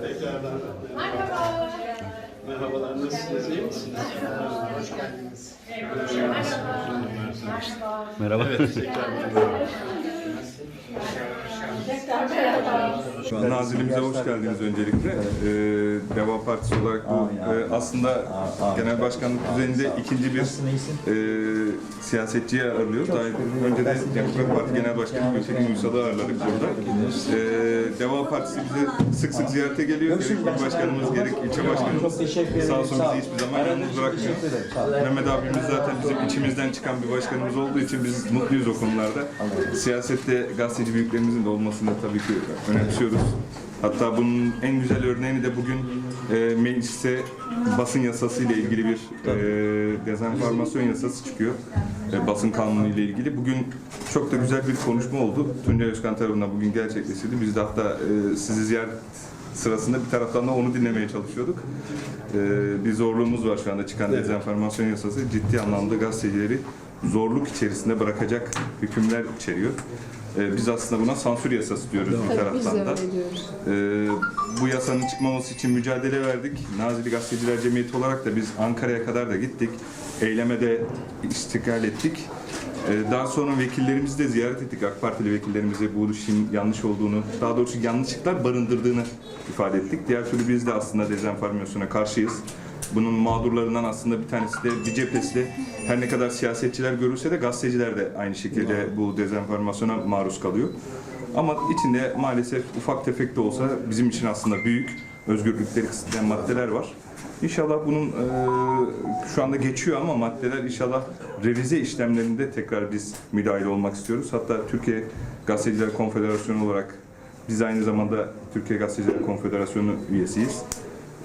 Merhaba. merhabalar, nasılsınız, iyi misiniz? Hoş geldiniz. Merhaba. Evet, tekrar merhaba. Nazilimize hoş geldiniz öncelikle. Ee, Deva Partisi olarak bu e, aslında genel başkanlık düzeyinde ikinci bir e, siyasetçiyi ağırlıyoruz. Daha önce de Demokrat Parti Genel Başkanı Gültekin Uysal'ı ağırladık burada. Ee, Deva Partisi bize sık sık ziyarete geliyor. Gerek il başkanımız gerek ilçe başkanımız. Sağ olsun bizi hiçbir zaman yalnız bırakmıyor. Mehmet abimiz zaten bizim içimizden çıkan bir başkanımız olduğu için biz mutluyuz o konularda. Siyasette gazeteci büyüklerimizin de olmasını tabii ki önemsiyoruz. Hatta bunun en güzel örneğini de bugün e, meclise basın yasası ile ilgili bir e, dezenformasyon yasası çıkıyor. E, basın kanunu ile ilgili. Bugün çok da güzel bir konuşma oldu. Tuncay Özkan tarafından bugün gerçekleştirdi. Biz de hatta e, sizi ziyaret sırasında bir taraftan da onu dinlemeye çalışıyorduk. E, bir zorluğumuz var şu anda çıkan dezenformasyon yasası. Ciddi anlamda gazetecileri zorluk içerisinde bırakacak hükümler içeriyor. E, biz aslında buna sansür yasası diyoruz bir taraftan da. Ee, bu yasanın çıkmaması için mücadele verdik. Nazilli Gazeteciler Cemiyeti olarak da biz Ankara'ya kadar da gittik. Eyleme de istikrar ettik. Ee, daha sonra vekillerimizi de ziyaret ettik. AK Partili vekillerimize bu işin yanlış olduğunu, daha doğrusu yanlışlıklar barındırdığını ifade ettik. Diğer türlü biz de aslında dezenformasyona karşıyız. Bunun mağdurlarından aslında bir tanesi de bir cephesi de her ne kadar siyasetçiler görülse de gazeteciler de aynı şekilde bu dezenformasyona maruz kalıyor. Ama içinde maalesef ufak tefek de olsa bizim için aslında büyük özgürlükleri kısıtlayan maddeler var. İnşallah bunun e, şu anda geçiyor ama maddeler inşallah revize işlemlerinde tekrar biz müdahil olmak istiyoruz. Hatta Türkiye Gazeteciler Konfederasyonu olarak biz aynı zamanda Türkiye Gazeteciler Konfederasyonu üyesiyiz.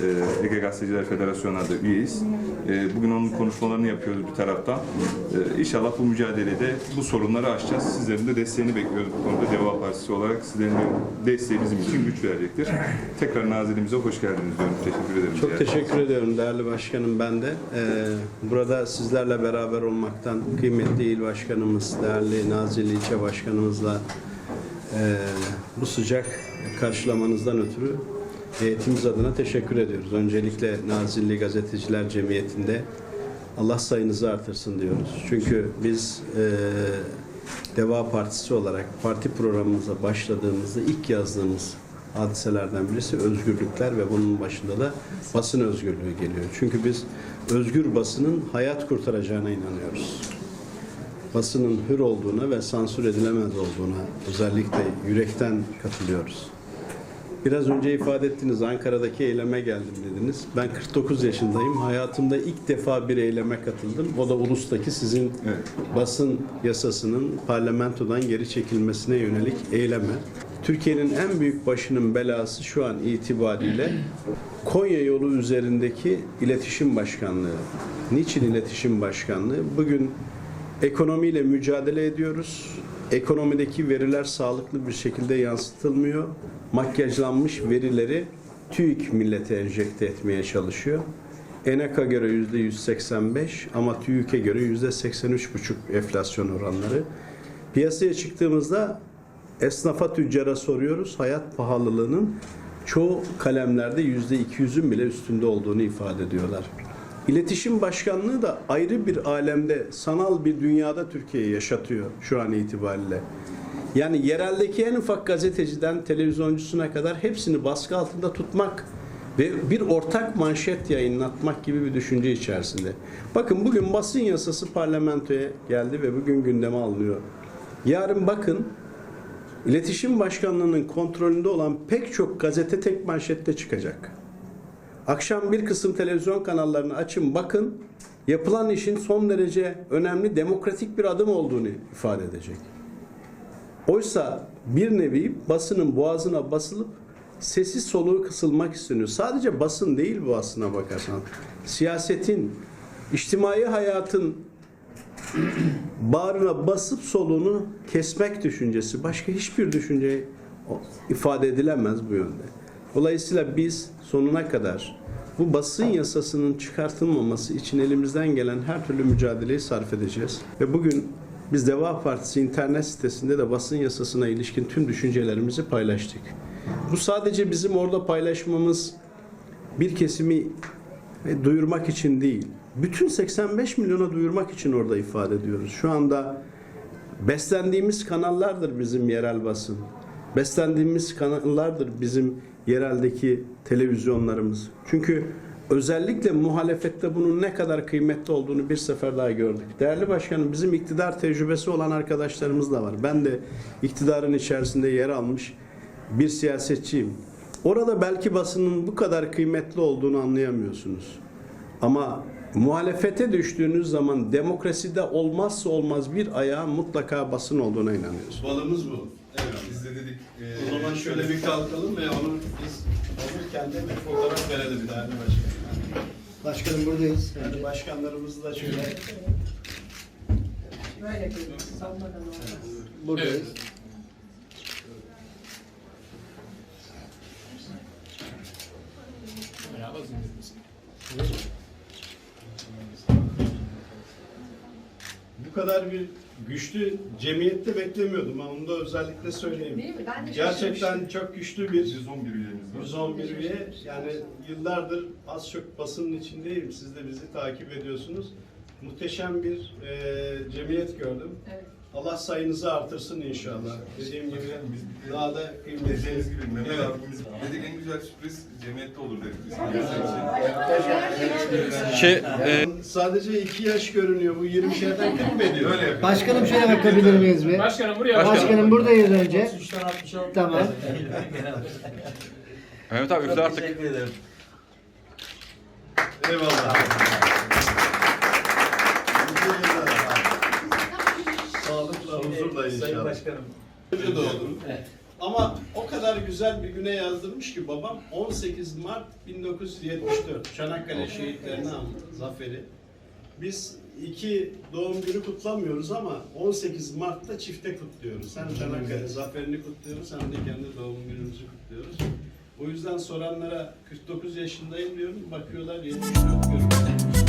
Ee, Ege Gazeteciler Federasyonu'na da üyeyiz. Ee, Bugün onun konuşmalarını yapıyoruz bir taraftan. Ee, İnşallah bu mücadelede bu sorunları aşacağız. Sizlerin de desteğini bekliyoruz bu konuda. Deva Partisi olarak sizlerin de desteği bizim için güç verecektir. Tekrar nazilimize hoş geldiniz diyorum. Teşekkür ederim. Çok teşekkür ediyorum değerli başkanım ben de. Burada sizlerle beraber olmaktan kıymetli il başkanımız, değerli Nazilli ilçe başkanımızla e, bu sıcak karşılamanızdan ötürü heyetimiz adına teşekkür ediyoruz. Öncelikle Nazilli Gazeteciler Cemiyeti'nde Allah sayınızı artırsın diyoruz. Çünkü biz e, Deva Partisi olarak parti programımıza başladığımızda ilk yazdığımız hadiselerden birisi özgürlükler ve bunun başında da basın özgürlüğü geliyor. Çünkü biz özgür basının hayat kurtaracağına inanıyoruz. Basının hür olduğuna ve sansür edilemez olduğuna özellikle yürekten katılıyoruz. Biraz önce ifade ettiniz Ankara'daki eyleme geldim dediniz. Ben 49 yaşındayım. Hayatımda ilk defa bir eyleme katıldım. O da ulustaki sizin Evet. basın yasasının parlamentodan geri çekilmesine yönelik eyleme. Türkiye'nin en büyük başının belası şu an itibariyle Konya yolu üzerindeki iletişim başkanlığı. Niçin iletişim başkanlığı? Bugün ekonomiyle mücadele ediyoruz. Ekonomideki veriler sağlıklı bir şekilde yansıtılmıyor. Makyajlanmış verileri TÜİK millete enjekte etmeye çalışıyor. ENAK'a göre yüzde 185 ama TÜİK'e göre yüzde 83,5 enflasyon oranları. Piyasaya çıktığımızda esnafa tüccara soruyoruz. Hayat pahalılığının çoğu kalemlerde yüzde 200'ün bile üstünde olduğunu ifade ediyorlar. İletişim Başkanlığı da ayrı bir alemde, sanal bir dünyada Türkiye'yi yaşatıyor şu an itibariyle. Yani yereldeki en ufak gazeteciden televizyoncusuna kadar hepsini baskı altında tutmak ve bir ortak manşet yayınlatmak gibi bir düşünce içerisinde. Bakın bugün basın yasası parlamentoya geldi ve bugün gündeme alınıyor. Yarın bakın İletişim Başkanlığı'nın kontrolünde olan pek çok gazete tek manşette çıkacak. Akşam bir kısım televizyon kanallarını açın bakın yapılan işin son derece önemli demokratik bir adım olduğunu ifade edecek. Oysa bir nevi basının boğazına basılıp sesi soluğu kısılmak isteniyor. Sadece basın değil bu aslına bakarsan. Siyasetin, içtimai hayatın bağrına basıp soluğunu kesmek düşüncesi başka hiçbir düşünce ifade edilemez bu yönde. Dolayısıyla biz sonuna kadar bu basın yasasının çıkartılmaması için elimizden gelen her türlü mücadeleyi sarf edeceğiz. Ve bugün biz Deva Partisi internet sitesinde de basın yasasına ilişkin tüm düşüncelerimizi paylaştık. Bu sadece bizim orada paylaşmamız bir kesimi e, duyurmak için değil. Bütün 85 milyona duyurmak için orada ifade ediyoruz. Şu anda beslendiğimiz kanallardır bizim yerel basın. Beslendiğimiz kanallardır bizim yereldeki televizyonlarımız. Çünkü özellikle muhalefette bunun ne kadar kıymetli olduğunu bir sefer daha gördük. Değerli başkanım bizim iktidar tecrübesi olan arkadaşlarımız da var. Ben de iktidarın içerisinde yer almış bir siyasetçiyim. Orada belki basının bu kadar kıymetli olduğunu anlayamıyorsunuz. Ama muhalefete düştüğünüz zaman demokraside olmazsa olmaz bir ayağı mutlaka basın olduğuna inanıyoruz. Balımız bu. Evet. De dedik e, O zaman şöyle bir kalkalım ve onu biz alırken de bir fotoğraf verelim değerli başkanım. Başkanım buradayız. Yani başkanlarımızı da şöyle Böyle görünüyor. Salmadan olmaz. Buradayız. bu kadar bir güçlü cemiyette beklemiyordum. ama Onu da özellikle söyleyeyim. Değil mi? Ben de Gerçekten çok güçlü bir 111 üyemiz var. 111 üye. Yani yıllardır az çok basının içindeyim. Siz de bizi takip ediyorsunuz. Muhteşem bir e, cemiyet gördüm. Evet. Allah sayınızı artırsın inşallah. Dediğim gibi daha da kıymetli. Dediğiniz gibi Mehmet Evet. abimiz dedik en güzel sürpriz cemiyette olur dedik biz. Şey, sadece iki yaş görünüyor. Bu 20 şeyden 40 mı ediyor? Öyle. Başkanım şöyle bakabilir miyiz bir? Başkanım buraya Başkanım buradayız önce. Tamam. Mehmet abi üfle artık. Eyvallah. Huzurla inşallah. Sayın Başkanım. Önce doğdum. Ama o kadar güzel bir güne yazdırmış ki babam 18 Mart 1974 Çanakkale şehitlerine andı zaferi. Biz iki doğum günü kutlamıyoruz ama 18 Mart'ta çifte kutluyoruz. Hem Çanakkale zaferini kutluyoruz hem de kendi doğum günümüzü kutluyoruz. O yüzden soranlara 49 yaşındayım diyorum, bakıyorlar 74 görüyorlar.